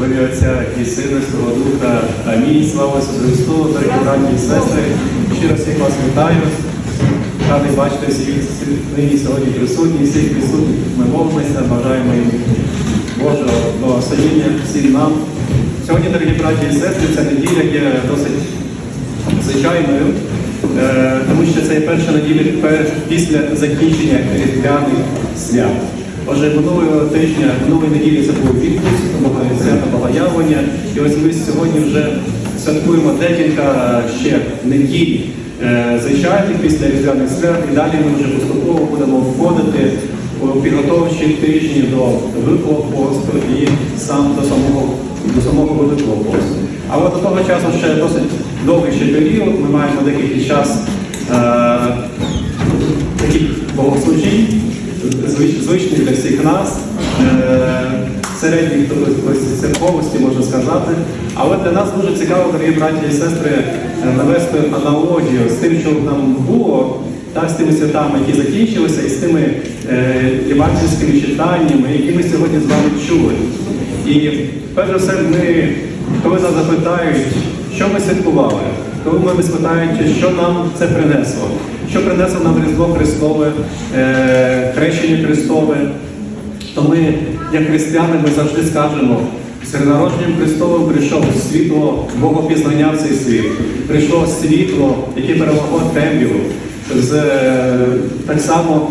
В ім'я Отця і Сина, Свого Духа. Амінь. Слава Ісусу Христу, дорогі браті і сестри. Щиро всіх вас вітаю. Радий бачити всіх нині сьогодні присутні, всіх присутніх. Ми молимося, бажаємо їм Божого благословення всім нам. Сьогодні, дорогі браті і сестри, ця неділя є досить звичайною, е, тому що це є перша неділя після закінчення різдвяних свят. Отже, минулого тижня, минулої неділі це був відпуск, свято Богоявлення. І ось ми сьогодні вже святкуємо декілька ще неділь е, звичайних після різдвяних свят, і далі ми вже поступово будемо входити у підготовчі тижні до Великого посту і сам до самого до самого Великого посту. Але до того часу ще досить довгий ще період. Ми маємо декілька час е, таких богослужінь, звич- звичних для всіх нас, е, середніх ось церковості, можна сказати. Але для нас дуже цікаво, дорогі браті і сестри, е, навести аналогію з тим, що нам було, так, з тими святами, які закінчилися, і з тими е, євангельськими читаннями, які ми сьогодні з вами чули. І перш за все, ми, коли нас запитають, що ми святкували, коли ми спитають, що нам це принесло, що принесло нам Різдво Христове, е, хрещення Христове, то ми, як християни, ми завжди скажемо, з народженням Христовим прийшов світло Богопізнання в цей світ, прийшло світло, яке перемогло темряву. Е, так само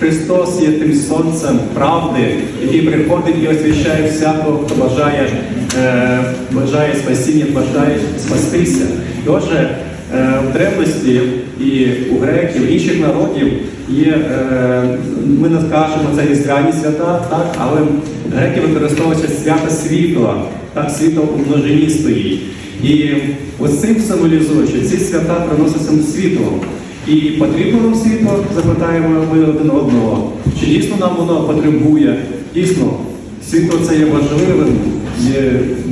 Христос є тим сонцем правди, який приходить і освіщає всякого, хто бажає, е, бажає спасіння, бажає спастися. І в древності і у греків, інших народів є, е, ми не скажемо це різдвяні свята, так, але греки використовують свято світла, так світло у множині стоїть. І ось цим символізуючи, ці свята приносять нам світло. І потрібно нам світло, запитаємо ми один одного. Чи дійсно нам воно потребує? Дійсно, світло це є важливим,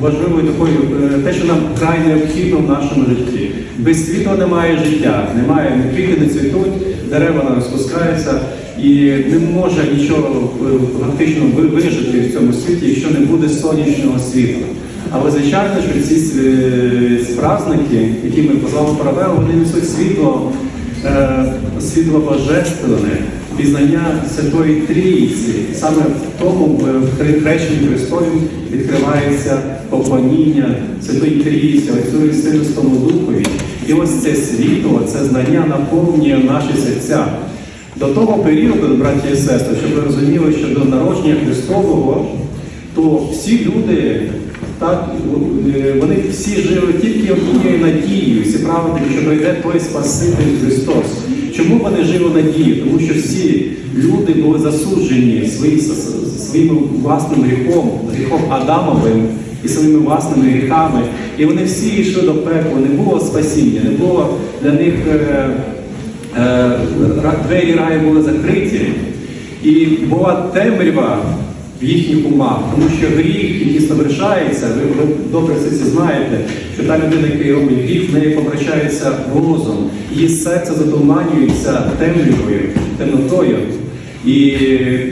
важливою такою, е, те, що нам край необхідно в нашому житті. Без світла немає життя, немає квіти, не цвітуть, дерева не розпускаються, і не може нічого е, фактично вижити в цьому світі, якщо не буде сонячного світла. Але звичайно, що ці е, праздники, які ми з вами провели, вони несуть світло е, світло божественне, пізнання Святої Трійці. Саме в тому е, в хрещенні Христові відкривається поклоніння Святої Трійці, Отцю і і Духові. І ось це світло, це знання наповнює наші серця. До того періоду, браті і сестри, щоб ви розуміли, що до народження Христового, то всі люди так, е, вони всі жили тільки однією надією, всі праведники, що прийде той Спаситель Христос. Чому вони жили надії? Тому що всі люди були засуджені своїм, своїм власним гріхом, гріхом Адамовим і своїми власними гріхами. І вони всі йшли до пекла, не було спасіння, не було для них е, е, двері раю були закриті. І була темрява їхніх умах, тому що гріх, який совершається, ви, добре це знаєте, що та людина, яка робить гріх, в неї помрачається розум, її серце затуманюється темрявою, темнотою. І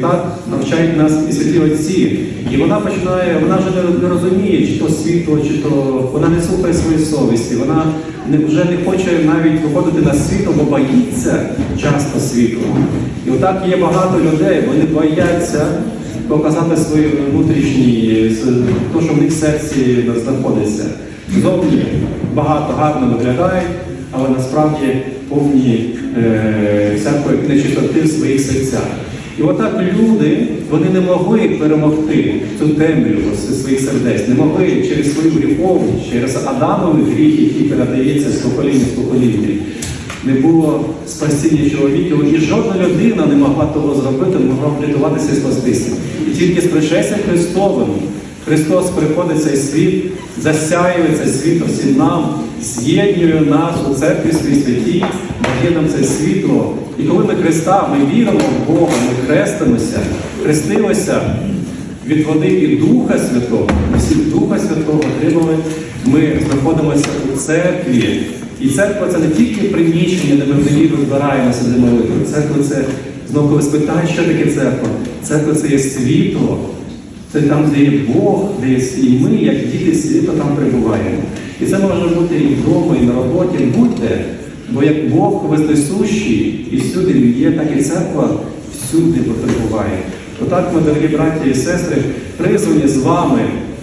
так навчають нас і святі отці. І вона починає, вона вже не, розуміє, чи то світло, чи то вона не слухає своєї совісті, вона не, вже не хоче навіть виходити на світло, бо боїться часто світла. І отак є багато людей, вони бояться показати свої внутрішні, те, що в них в серці знаходиться. Зовні багато гарно виглядають, але насправді повні всякої нечистоти в своїх серцях. І отак люди вони не могли перемогти цю темряву своїх сердець, не могли через свою гріховність, через Адамовий гріх, який передається з покоління в покоління. Не було спасіння чоловіків, і жодна людина не могла того зробити, не могла врятуватися і спастися. І тільки з пришестям Христовим Христос приходить в цей світ, засяює це світло всім нам, з'єднує нас у церкві свій святі, дає нам це світло. І коли ми Христа, ми віримо в Бога, ми хрестимося, хрестилися від води і Духа Святого, ми всі Духа Святого отримали, ми знаходимося у церкві. І церква це не тільки приміщення, де ми в неділю збираємося для молитви. Церква це, знову коли спитають, що таке церква. Церква це є світло, Це там, де є Бог, де є і ми, як діти світу, там перебуваємо. І це може бути і вдома, і на роботі. Будьте, бо як Бог вездесущий, і всюди Він є, так і церква всюди перебуває. Отак ми, дорогі браті і сестри, призвані з вами,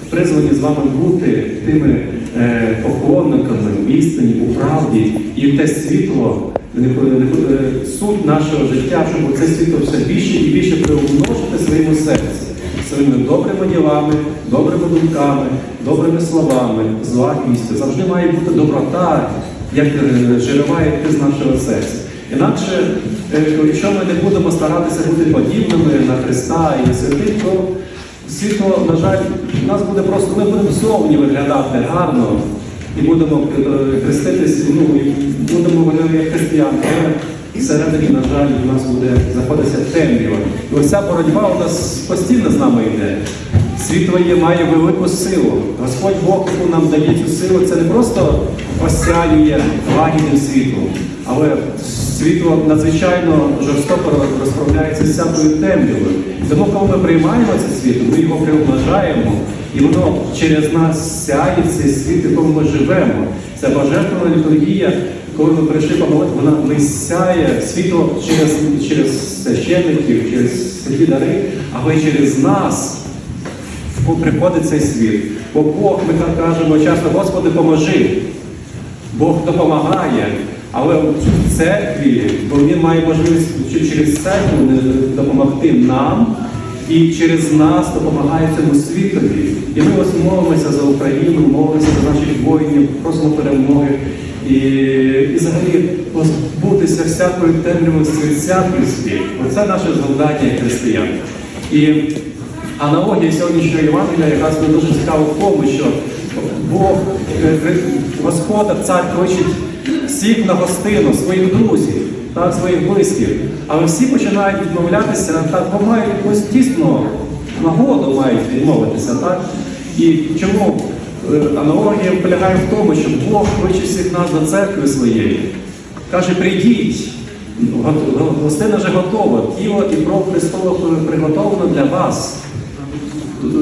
призвані з вами бути тими е, поклонниками в істині, у правді, і в те світло, е, суть нашого життя, щоб це світло все більше і більше приумножити своєму серці, своїми добрими ділами, добрими думками, добрими словами, з лагідністю. Завжди має бути доброта, як джерела йти з нашого серця. Інакше, е, якщо ми не будемо старатися бути подібними на Христа і святих, то світло, на жаль, у нас буде просто, ми будемо зовні виглядати гарно і будемо е, хреститись, ну, і будемо як християни. Але всередині, на жаль, у нас буде знаходитися темрява. І ось ця боротьба у нас постійно з нами йде. Світло є, має велику силу. Господь Бог, яку нам дає цю силу, це не просто осяює лагідним світлом, але світло надзвичайно жорстоко розправляється з всякою темрявою. Тому, коли ми приймаємо це світло, ми його приумножаємо, і воно через нас сяє цей світ, в якому ми живемо. Це божественна літургія, коли ми прийшли помолити, вона не сяє світло через, через священників, через святі дари, але через нас приходить цей світ. Бо Бог, ми так кажемо часто, Господи, поможи. Бог допомагає, але в церкві, бо Він має можливість через церкву допомогти нам і через нас допомагає цьому світові. І ми ось молимося за Україну, молимося за наших воїнів, просимо перемоги. І, і взагалі позбутися всякої серця людських. Оце наше завдання християн. І аналогія сьогоднішнього Євангелія якраз дуже цікава в тому, що Бог, е, Господар, цар кличить всіх на гостину, своїх друзів, так, своїх близьких. Але всі починають відмовлятися, так, бо мають якусь тісну нагоду мають відмовитися. Так? І чому аналогія полягає в тому, що Бог кличе нас до церкви своєї. Каже, прийдіть, гостина вже готова, тіло і кров Христова приготовлено для вас.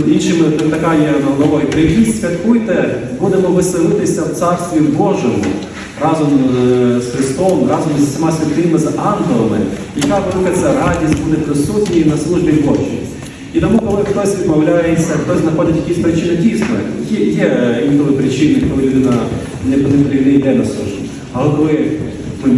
Іншими така є аналогія. Прийдіть, святкуйте, будемо веселитися в Царстві Божому разом е, з Христом, разом з всіма святими, з ангелами. Яка велика ця радість буде присутній на службі Божій. І тому, коли хтось відмовляється, хтось знаходить якісь причини, дійсно, є, є інколи причини, коли людина не, не, не йде на службу. Але коли ми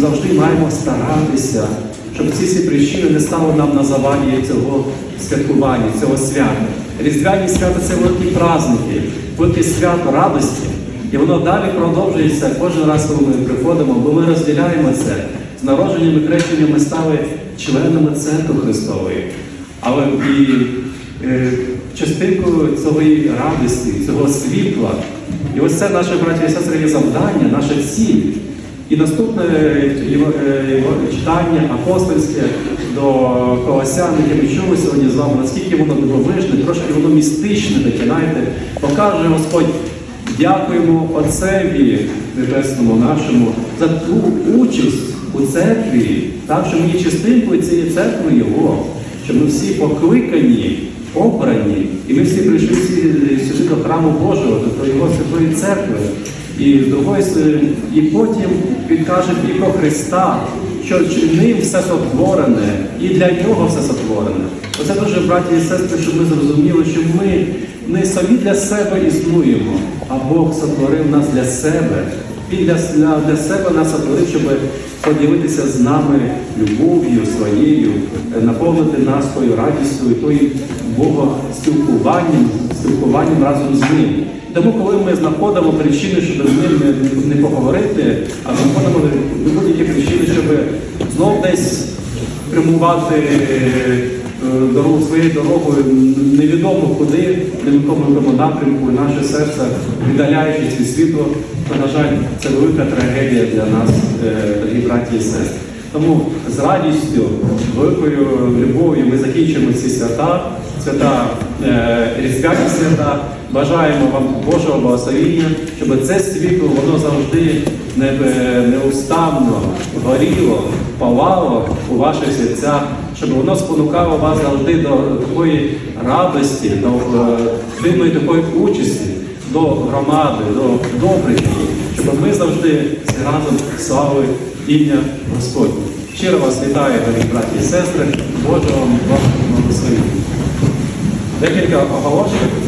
завжди маємо старатися, щоб ці всі причини не стали нам на заваді цього святкування, цього свята. Різдвяні свята це великі праздники, велике свято радості. І воно далі продовжується кожен раз, коли ми приходимо, бо ми розділяємо це. З народженням і хрещенням ми стали членами церкви Христової. Але і е, частинкою цієї радості, цього світла. І ось це наше браті і сестри є завдання, наша ціль. І наступне е, його- е, його читання апостольське до Колосян, яке ми чули сьогодні з вами, наскільки воно дивовижне, трошки воно містичне, таке, знаєте, покаже Господь. Дякуємо Отцеві Небесному нашому за ту участь у церкві, так що є частинкою цієї церкви Його, що ми всі покликані, обрані, і ми всі прийшли сюди до храму Божого, до Його святої церкви. І з другої і потім він каже і про Христа, що ним все сотворене, і для нього все сотворене. Оце дуже, браті і сестри, щоб ми зрозуміли, що ми не самі для себе існуємо, а Бог сотворив нас для себе. Він для, для, себе нас сотворив, щоб поділитися з нами любов'ю своєю, е, наповнити нас тою радістю і тою богоспілкуванням, спілкуванням разом з ним. Тому, коли ми знаходимо причини, щоб з ним не, не поговорити, а знаходимо будь-які причини, щоб знов десь прямувати е, дорогу своєю дорогою невідомо куди, не в якому напрямку, наше серце віддаляючись від світу, то, на жаль, це велика трагедія для нас, е, дорогі браті і сестри. Тому з радістю, великою любов'ю ми закінчимо ці свята, свята е, різдвяні свята. Бажаємо вам Божого благословіння, щоб це світло воно завжди неустанно горіло, палало у ваших серцях, щоб воно спонукало вас завжди до такої радості, до е, дивної такої участі, до громади, до добрих щоб ми завжди разом славили ім'я Господнє. Щиро вас вітаю, дорогі браті і сестри, Божого вам благословення. Декілька оголошень.